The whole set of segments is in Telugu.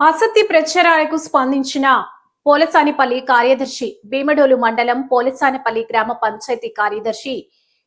అసత్య ప్రచారాలకు స్పందించిన పోలసానిపల్లి కార్యదర్శి భీమడోలు మండలం పోలసానిపల్లి గ్రామ పంచాయతీ కార్యదర్శి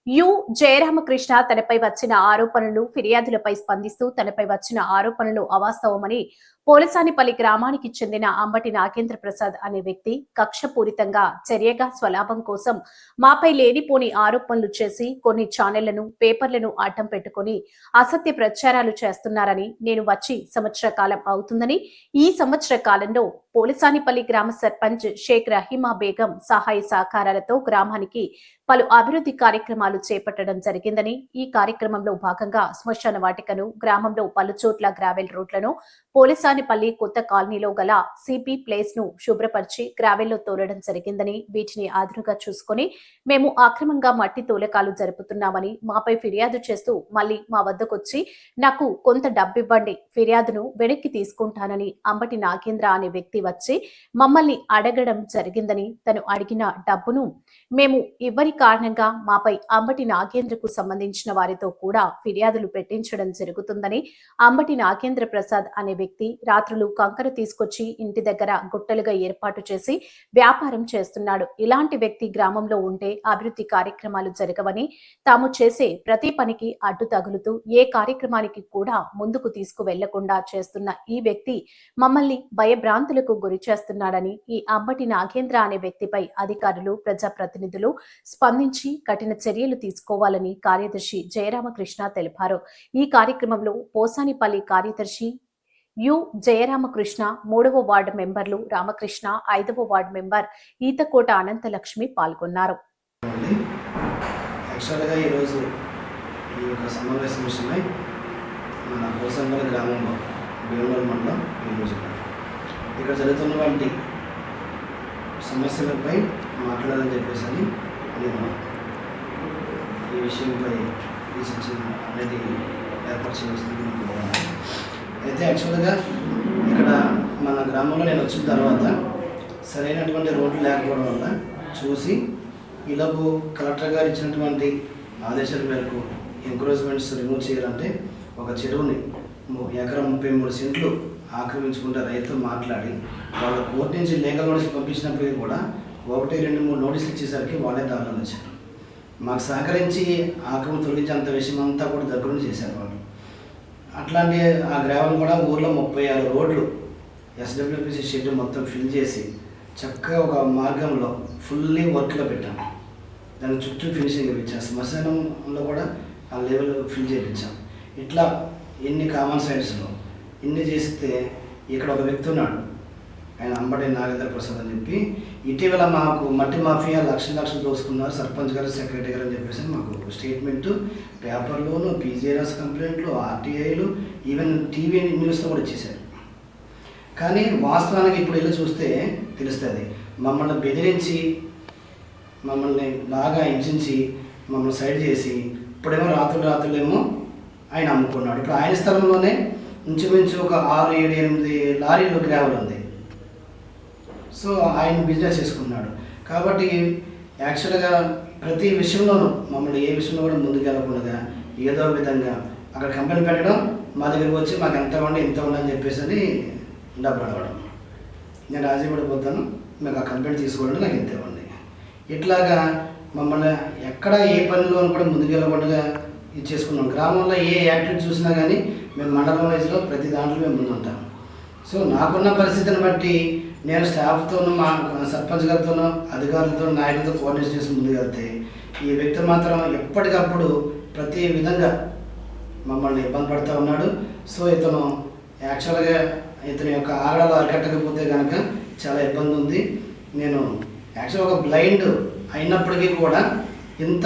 యు జయరామకృష్ణ తనపై వచ్చిన ఆరోపణలు ఫిర్యాదులపై స్పందిస్తూ తనపై వచ్చిన ఆరోపణలు అవాస్తవమని పోలసానిపల్లి గ్రామానికి చెందిన అంబటి నాగేంద్ర ప్రసాద్ అనే వ్యక్తి కక్షపూరితంగా చర్యగా స్వలాభం కోసం మాపై లేనిపోని ఆరోపణలు చేసి కొన్ని ఛానళ్ళను పేపర్లను అడ్డం పెట్టుకొని అసత్య ప్రచారాలు చేస్తున్నారని నేను వచ్చి సంవత్సర కాలం అవుతుందని ఈ సంవత్సర కాలంలో పోలసానిపల్లి గ్రామ సర్పంచ్ షేక్ రహీమా బేగం సహాయ సహకారాలతో గ్రామానికి పలు అభివృద్ధి కార్యక్రమాలు చేపట్టడం జరిగిందని ఈ కార్యక్రమంలో భాగంగా శ్మశాన వాటికను గ్రామంలో పలుచోట్ల గ్రావెల్ రోడ్లను పోలిసానిపల్లి కొత్త కాలనీలో గల సిపి ప్లేస్ను శుభ్రపరిచి గ్రావెల్లో తోలడం జరిగిందని వీటిని ఆధునుగా చూసుకొని మేము అక్రమంగా మట్టి తోలకాలు జరుపుతున్నామని మాపై ఫిర్యాదు చేస్తూ మళ్ళీ మా వద్దకొచ్చి నాకు కొంత డబ్బివ్వండి ఫిర్యాదును వెనక్కి తీసుకుంటానని అంబటి నాగేంద్ర అనే వ్యక్తి వచ్చి మమ్మల్ని అడగడం జరిగిందని తను అడిగిన డబ్బును మేము ఇవ్వని కారణంగా మాపై అంబటి నాగేంద్రకు సంబంధించిన వారితో కూడా ఫిర్యాదులు పెట్టించడం జరుగుతుందని అంబటి నాగేంద్ర ప్రసాద్ అనే వ్యక్తి రాత్రులు కంకర తీసుకొచ్చి ఇంటి దగ్గర గుట్టలుగా ఏర్పాటు చేసి వ్యాపారం చేస్తున్నాడు. ఇలాంటి వ్యక్తి గ్రామంలో ఉంటే అభివృద్ధి కార్యక్రమాలు జరగవని తాము చేసే ప్రతి పనికి అడ్డు తగులుతూ ఏ కార్యక్రమానికి కూడా ముందుకు తీసుకువెళ్ళకుండా చేస్తున్న ఈ వ్యక్తి మమ్మల్ని భయభ్రాంతులకు గురి చేస్తున్నాడని ఈ అంబటి నాగేంద్ర అనే వ్యక్తిపై అధికారులు ప్రజాప్రతినిధులు స్పందించి కఠిన చర్యలు తీసుకోవాలని కార్యదర్శి జయరామకృష్ణ తెలిపారు. ఈ కార్యక్రమంలో పోసానిపల్లి కార్యదర్శి యు జయరామకృష్ణ మూడవ వార్డు మెంబర్లు రామకృష్ణ ఐదవ వార్డు మెంబర్ ఈతకోట అనంతలక్ష్మి పాల్గొన్నారు. యాక్చువల్గా ఈరోజు ఈ యొక్క సమావేశం విషయమై మన కోసంబల గ్రామంలో భీమవరం మండలం ఈరోజు ఇక్కడ జరుగుతున్నటువంటి సమస్యలపై మాట్లాడాలని చెప్పేసి అని నేను ఈ విషయంపై ఈ చర్చ అనేది ఏర్పాటు చేయవలసింది అయితే యాక్చువల్గా ఇక్కడ మన గ్రామంలో నేను వచ్చిన తర్వాత సరైనటువంటి రోడ్లు లేకపోవడం వల్ల చూసి ఇలాగూ కలెక్టర్ గారు ఇచ్చినటువంటి ఆదేశాల మేరకు ఎంకరేజ్మెంట్స్ రిమూవ్ చేయాలంటే ఒక చెరువుని ఎకరం ముప్పై మూడు సెంట్లు ఆక్రమించుకుంటే రైతులు మాట్లాడి వాళ్ళ కోర్టు నుంచి లీగల్ నోటీస్ పంపించినప్పటికీ కూడా ఒకటి రెండు మూడు నోటీసులు ఇచ్చేసరికి వాళ్ళే దారులు వచ్చారు. మాకు సహకరించి ఆక్రమణ తొలగించేంత విషయం అంతా కూడా దగ్గరుండి చేశారు వాళ్ళు. అట్లాంటి ఆ గ్రామం కూడా ఊర్లో ముప్పై ఆరు రోడ్లు ఎస్డబ్ల్యూపీసీ షెడ్ మొత్తం ఫిల్ చేసి చక్కగా ఒక మార్గంలో ఫుల్లీ వర్క్లో పెట్టాం. దాని చుట్టూ ఫినిషింగ్ ఇప్పించాం. శ్మశానంలో కూడా ఆ లెవెల్ ఫిల్ చేయించాం. ఇట్లా ఎన్ని కామన్ సైడ్స్లో ఇన్ని చేస్తే ఇక్కడ ఒక వ్యక్తి ఉన్నాడు ఆయన అంబటి నాగేంద్ర ప్రసాద్ అని చెప్పి ఇటీవల మాకు మట్టి మాఫియా లక్ష లక్షలు దోసుకున్నారు సర్పంచ్ గారు సెక్రటరీ గారు అని చెప్పేసి మాకు స్టేట్మెంట్ పేపర్లోను పీజీఆర్ఎస్ కంప్లైంట్లు ఆర్టీఐలు ఈవెన్ టీవీ న్యూస్లో కూడా ఇచ్చేశారు. కానీ వాస్తవానికి ఇప్పుడు వెళ్ళి చూస్తే తెలుస్తుంది మమ్మల్ని బెదిరించి మమ్మల్ని బాగా హింసించి మమ్మల్ని సైడ్ చేసి ఇప్పుడేమో రాత్రులు రాత్రులేమో ఆయన అమ్ముకున్నాడు. ఇప్పుడు ఆయన స్థలంలోనే ఇంచుమించు ఒక ఆరు ఏడు ఎనిమిది లారీలు గ్రావెల్ ఉంది. సో ఆయన బిజినెస్ చేసుకున్నాడు. కాబట్టి యాక్చువల్గా ప్రతి విషయంలోనూ మమ్మల్ని ఏ విషయంలో కూడా ముందుకు వెళ్ళకుండా ఏదో విధంగా అక్కడ కంపెనీ పెట్టడం మా దగ్గరికి వచ్చి మాకు ఎంత ఉండి ఇంత ఉండని చెప్పేసి అని డబ్బులు అడగడం నేను రాజీ పడిపోతాను మీకు ఆ కంపెనీ తీసుకోవడం నాకు ఇంత ఇవ్వండి ఇట్లాగా మమ్మల్ని ఎక్కడ ఏ పనిలో కూడా ముందుకు వెళ్ళకుండా ఇది చేసుకున్నాం. గ్రామంలో ఏ యాక్టివిటీ చూసినా కానీ మేము మండలం వైజ్లో ప్రతి దాంట్లో మేము ముందుంటాం. సో నాకున్న పరిస్థితిని బట్టి నేను స్టాఫ్తోనూ మా సర్పంచ్ గారితోనూ అధికారులతో నాయకులతో కోఆర్డినేట్ చేసి ముందుకు వెళ్తే ఈ వ్యక్తి మాత్రం ఎప్పటికప్పుడు ప్రతి విధంగా మమ్మల్ని ఇబ్బంది పడుతూ ఉన్నాడు. సో ఇతను యాక్చువల్గా ఇతని యొక్క ఆగడాలు అరికట్టకపోతే కనుక చాలా ఇబ్బంది ఉంది. నేను యాక్చువల్ ఒక బ్లైండ్ అయినప్పటికీ కూడా ఇంత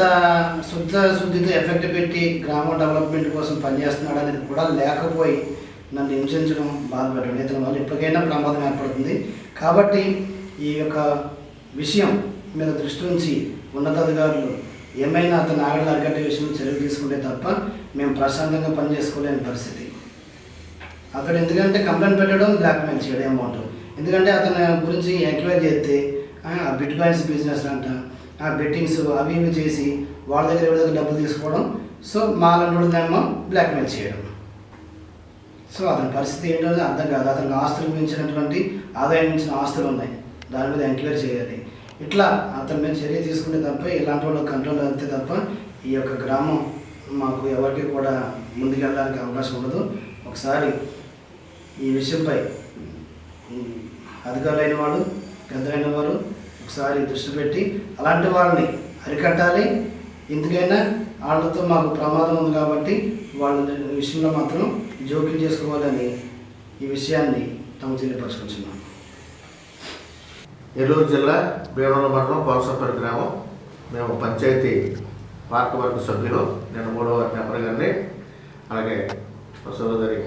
శుద్ధ శుద్ధితో ఎఫెక్ట్ పెట్టి గ్రామ డెవలప్మెంట్ కోసం పనిచేస్తున్నాడు అనేది కూడా లేకపోయి నన్ను హింసించడం బాధపడ్డాడు. ఇతని వల్ల ఎప్పటికైనా ప్రమాదం ఏర్పడుతుంది. కాబట్టి ఈ యొక్క విషయం మీద దృష్టి ఉంచి ఉన్నతాధికారులు ఏమైనా అతను ఆగడ అరికట్టే విషయం చర్యలు తీసుకుంటే తప్ప మేము ప్రశాంతంగా పనిచేసుకోలేని పరిస్థితి. అతడు ఎందుకంటే కంప్లైంట్ పెట్టడం బ్లాక్మెయిల్ చేయడం అమౌంట్ ఎందుకంటే అతని గురించి ఎంక్వైరీ చేస్తే ఆ బిట్ కాయిన్స్ బిజినెస్ అంట ఆ బెట్టింగ్స్ అవి ఇవి చేసి వాళ్ళ దగ్గర ఎవరి దగ్గర డబ్బులు తీసుకోవడం సో మా లండోళ్ళనేమో బ్లాక్మెయిల్ చేయడం. సో అతని పరిస్థితి ఏంటనేది అర్థం కాదు. అతనికి ఆస్తులు మించినటువంటి ఆదాయం మించిన ఆస్తులు ఉన్నాయి. దాని మీద ఎంక్వైరీ చేయాలి. ఇట్లా అతని మీద చర్య తీసుకుంటే తప్ప ఇలాంటి వాళ్ళు కంట్రోల్ అయితే తప్ప ఈ యొక్క గ్రామం మాకు ఎవరికి కూడా ముందుకెళ్ళడానికి అవకాశం ఉండదు. ఒకసారి ఈ విషయంపై అధికారులైన వాళ్ళు పెద్దలైన వారు ఒకసారి దృష్టి పెట్టి అలాంటి వాళ్ళని అరికట్టాలి. ఎందుకైనా వాళ్ళతో మాకు ప్రమాదం ఉంది కాబట్టి వాళ్ళ విషయంలో మాత్రం జోక్యం చేసుకోవాలని ఈ విషయాన్ని తాము తెలియపరచుకుంటున్నాం. ఏలూరు జిల్లా భీమవరం మండలం పోలసంపల్లి గ్రామం. మేము పంచాయతీ పార్క్ వర్గ సభ్యులు. నేను మూడవ నెంబర్ గారిని. అలాగే సోదరి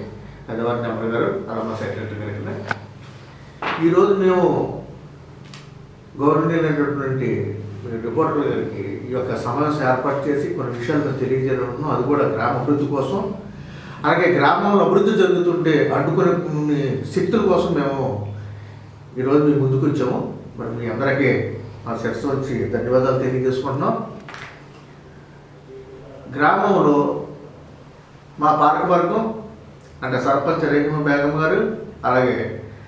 పెద్దవారి నెంబర్ గారు అలా సెక్రటరీ గారికి ఈరోజు మేము గవర్నమెంట్ అయినటువంటి రిపోర్టర్ గారికి ఈ యొక్క సమావేశం ఏర్పాటు చేసి కొన్ని విషయాలు తెలియజేయడం అది కూడా గ్రామ అభివృద్ధి కోసం అలాగే గ్రామంలో అభివృద్ధి జరుగుతుంటే అడ్డుకునే కొన్ని శక్తుల కోసం మేము ఈరోజు మీ ముందుకు వచ్చాము. మరి మీ అందరికీ మా శిరస్సు వచ్చి ధన్యవాదాలు తెలియజేసుకుంటున్నాం. గ్రామంలో మా పాలకవర్గం అంటే సర్పంచ్ రేఖమ బేగం గారు అలాగే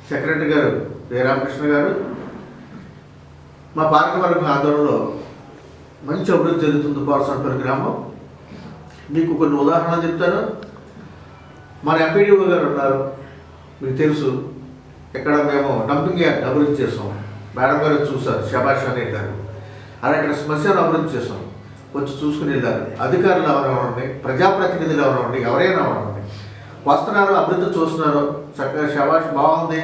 సెక్రటరీ గారు జయరామకృష్ణ గారు మా పాలకవర్గం ఆధ్వర్యంలో మంచి అభివృద్ధి జరుగుతుంది పోలసంపల్లి గ్రామం. మీకు కొన్ని ఉదాహరణలు చెప్తాను. మన ఎంపీడీఓ గారు ఉన్నారు. మీకు తెలుసు. ఇక్కడ మేము డంపింగ్ యార్డ్ అభివృద్ధి చేసాం. మేడం గారు చూసారు శబాష్ అనే గారు అలాగే ఇక్కడ శ్మశానం అభివృద్ధి చేసాం. వచ్చి చూసుకుని వెళ్ళారు అధికారులు ఎవరెవరండి ప్రజాప్రతినిధులు ఎవరెవరండి ఎవరైనా ఎవరండి వస్తున్నారు అభివృద్ధి చూస్తున్నారు. చక్కగా శభాష్ బాగుంది.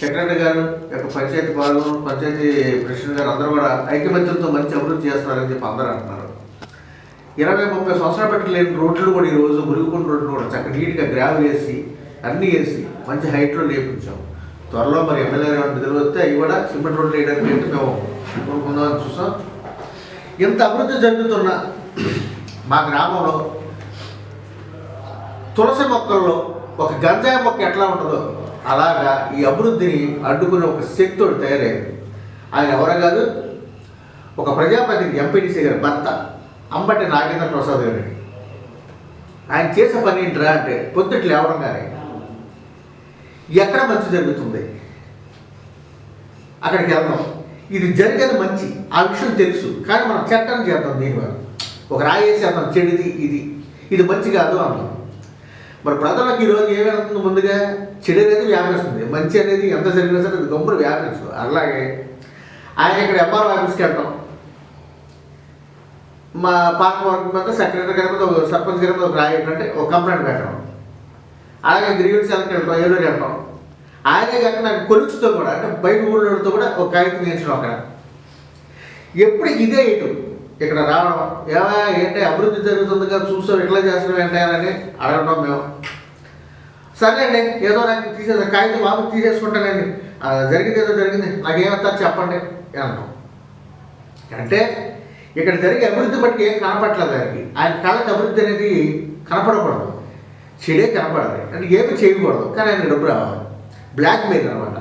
సెక్రటరీ గారు యొక్క పంచాయతీ పాల్గొన పంచాయతీ ప్రెసిడెంట్ గారు అందరూ కూడా ఐకమత్యంతో మంచి అభివృద్ధి చేస్తున్నారని చెప్పి అందరూ అంటున్నారు. ఇరవై ముప్పై సంవత్సరాలు పెట్టి లేని రోడ్లు కూడా ఈరోజు మురుగుకున్న రోడ్లు కూడా చక్కగా నీట్గా గ్రావెల్ వేసి అన్నీ వేసి మంచి హైట్లో లేపించాం. త్వరలో మరి ఎమ్మెల్యే నిధులు వస్తే అవి కూడా సిమెంట్ రోడ్లు వేయడానికి ఏంటి మేము కోరుకుందామని చూసాం. ఇంత అభివృద్ధి జరుగుతున్న మా గ్రామంలో తులసి మొక్కల్లో ఒక గంజాయి మొక్క ఎట్లా ఉంటుందో అలాగా ఈ అభివృద్ధిని అడ్డుకునే ఒక శక్తుడు తయారైంది. ఆయన ఎవరో కాదు ఒక ప్రజాప్రతినిధి ఎంపీటీసీ గారి భర్త అంబటి నాగేంద్ర ప్రసాద్ గారు ఆయన చేసే పని ఏంట్రా అంటే పొద్దుట్లు లేవడంగానే ఎక్కడ మంచి జరుగుతుంది? అక్కడికి వెళ్దాం. ఇది జరిగేది మంచి ఆ విషయం తెలుసు కానీ మనం చట్టం చేద్దాం దీనివల్ల. ఒక రాయేసి వేసేద్దాం చెడుది ఇది. ఇది మంచి కాదు అన్నాం. మరి ప్రజలకు ఈరోజు ఏం వెళ్తుంది ముందుగా చెడు అనేది వ్యాపిస్తుంది. మంచి అనేది ఎంత జరిగినా సరే అది గమ్ములు వ్యాపించదు. అలాగే ఆయన ఇక్కడ ఎంఆర్ఓ ఆఫీస్కి వెళ్తాం. మా పార్క్ వర్క్ మీద సెక్రటరీ గారి మీద ఒక సర్పంచ్ గారి మీద ఒక రాయి ఒక కంప్లైంట్ పెట్టడం. అలాగే గ్రీవెన్స్ వెళ్తాం వెళ్తాం ఏదో వెళ్తాం. ఆయనే కాక నాకు కొలుచుతో కూడా అంటే బయట ఊళ్ళతో కూడా ఒక కాగితం వేయించడం అక్కడ. ఎప్పుడు ఇదే ఇటు. ఇక్కడ రావడం ఏవా ఏంటి అభివృద్ధి జరుగుతుంది కదా చూసాం ఎట్లా చేస్తున్నాం ఏంటి అని అడగడం మేము. సరేండి ఏదో నాకు తీసేది కాగితం బాబు తీసేసుకుంటానండి. జరిగింది ఏదో జరిగింది నాకేమవుతా చెప్పండి అంటాం అంటే ఇక్కడ జరిగే అభివృద్ధి బట్టి ఏం కనపట్లేదు ఆయనకి ఆయన కళ్ళకి అభివృద్ధి అనేది కనపడకూడదు. చెడే కనపడాలి. అంటే ఏమి చేయకూడదు. కానీ ఆయన డబ్బు రావాలి. బ్లాక్మెయిల్ అనమాట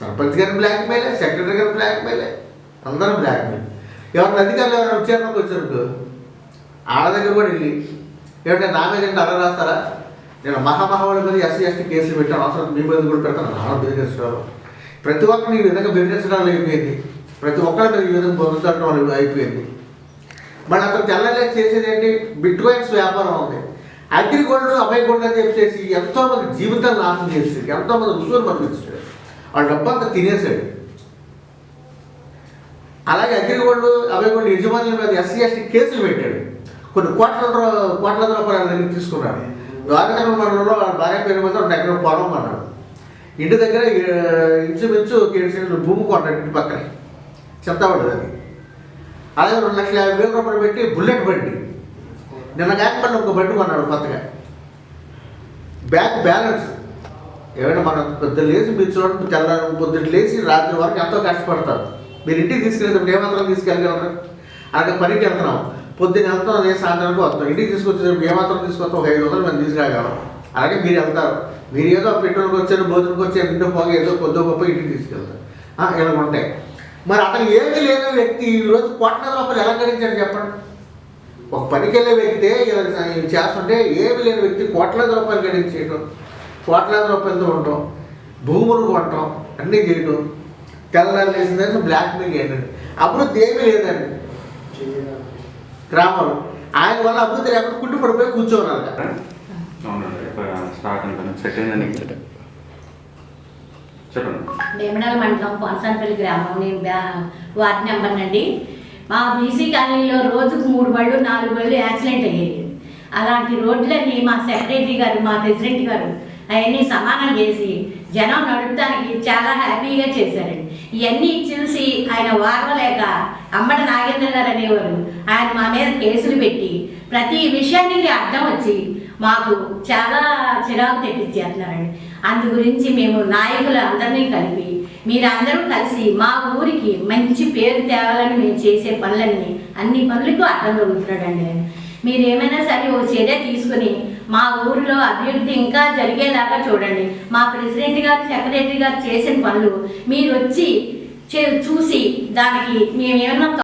సర్పంచ్ గారి బ్లాక్మెయిలే సెక్రటరీ గారి బ్లాక్మెయిలే అందరం బ్లాక్మెయిల్ ఎవరిని అధికారులు ఎవరైనా వచ్చారనుకో వచ్చారు ఆడ దగ్గర కూడా వెళ్ళి ఏమంటే నా మీద ఏంటి అలా రాస్తారా? నేను మహామహావాళ్ళ మీద ఎస్సీ ఎస్టీ కేసులు పెట్టాను అవసరం మీ మీద కూడా పెడతాను. నా బెదిరించడం ప్రతి ఒక్కరిని ఈ విధంగా బెదిరించడం అయిపోయింది. ప్రతి ఒక్కరి ఈ విధంగా బెదిరించడం అయిపోయింది. మరి అతను తెల్లలే చేసేది ఏంటి? బిట్ కాయిన్స్ వ్యాపారం ఉంది. అగ్రిగోల్డ్ అభయగోల్డ్ అని చెప్పేసి ఎంతో మంది జీవితాలు నాశనం చేసేది ఎంతో మంది రుసువులు పంపించాడు వాళ్ళ డబ్బంతా తినేసాడు. అలాగే అగ్రిగోల్డ్ అభయగోల్డ్ యజమానుల మీద ఎస్సీ ఎస్టీ కేసులు పెట్టాడు. కొన్ని కోట్ల రూ- కోట్ల రూపాయల దగ్గర తీసుకున్నాడు. ద్వారకా మండలంలో వాళ్ళ భార్య పేరు మీద రెండు ఎకరం పొలం అన్నాడు ఇంటి దగ్గర ఇంచుమించు ఒక ఏడు సెంట్లు భూమి కొన్నాడు ఇంటి పక్కన. చెప్తావాడు అది. అలాగే రెండు లక్షల యాభై వేల రూపాయలు పెట్టి బుల్లెట్ బండి. నిన్న కాకపోతే ఒక బండి కొన్నాడు కొత్తగా. Bank balance. ఏమైనా మనం పెద్ద లేచి మీరు చూడండి తెల్లారి పొద్దున్న లేచి రాత్రి వరకు ఎంతో కష్టపడతారు. మీరు ఇంటికి తీసుకెళ్ళేటప్పుడు ఏమాత్రం తీసుకెళ్ళగలరు? అక్కడ పనికి వెళ్తున్నాం. పొద్దున్న వెళ్తాం అదే సాయంత్రానికి వస్తాం ఇంటికి తీసుకొచ్చేటప్పుడు ఏమాత్రం తీసుకొస్తాం? ఒక ఐదు వందలు మేము తీసుకురాగలం అలాగే మీరు వెళ్తారు. మీరు ఏదో పెట్రోల్కి వచ్చారు భోజనంకి వచ్చారు ఇంట్లో పోగా ఏదో కొద్దో గొప్ప ఇంటికి తీసుకెళ్తారు. ఇలా ఉంటాయి. మరి అతను ఏమీ లేని వ్యక్తి ఈరోజు కోట్ల రూపాయలు ఎలా గడించాడు చెప్పండి? ఒక పనికి వెళ్ళే వ్యక్తే చేస్తుంటే ఏమి లేని వ్యక్తి కోట్లాది రూపాయలు గడించేయటం. కోట్లాది రూపాయలతో ఉండటం. భూములు కొట్టడం. అన్నీ చేయటం. తెల్లారు లేచిన తర్వాత బ్లాక్ మెయిల్ ఏంటండి అభివృద్ధి ఏమీ లేదండి. గ్రామంలో ఆయన వల్ల అభివృద్ధి లేకుండా కుట్టు పడిపోయి కూర్చోవాలి వేమనాల మండలం పొనసానపల్లి గ్రామం. నేను వార్డు నెంబర్ అండి మా బీసీ కాలనీలో రోజుకు మూడు బళ్ళు నాలుగు బళ్ళు యాక్సిడెంట్ అయ్యాయి. అలాంటి రోడ్లన్నీ మా సెక్రటరీ గారు మా ప్రెసిడెంట్ గారు అవన్నీ సమానం చేసి జనం నడపడానికి చాలా హ్యాపీగా చేశారండి. ఇవన్నీ చూసి ఆయన వారవలేక అమ్మడ నాగేంద్ర గారు అనేవారు. ఆయన మా మీద కేసులు పెట్టి ప్రతి విషయానికి అర్థం వచ్చి మాకు చాలా చిరాకు తెప్పించేస్తున్నారండి. అందు గురించి మేము నాయకులు అందరినీ కలిపి మీరందరూ కలిసి మా ఊరికి మంచి పేరు తేవాలని మేము చేసే పనులన్నీ అన్ని పనులకు అర్థం దొరుకుతున్నాడండి. మీరు ఏమైనా సరే ఓ చర్య తీసుకుని మా ఊరిలో అభివృద్ధి ఇంకా జరిగేలాగా చూడండి. మా ప్రెసిడెంట్ గారు సెక్రటరీ గారు చేసిన పనులు మీరు వచ్చి చే- చూసి దానికి మేమేమన్నా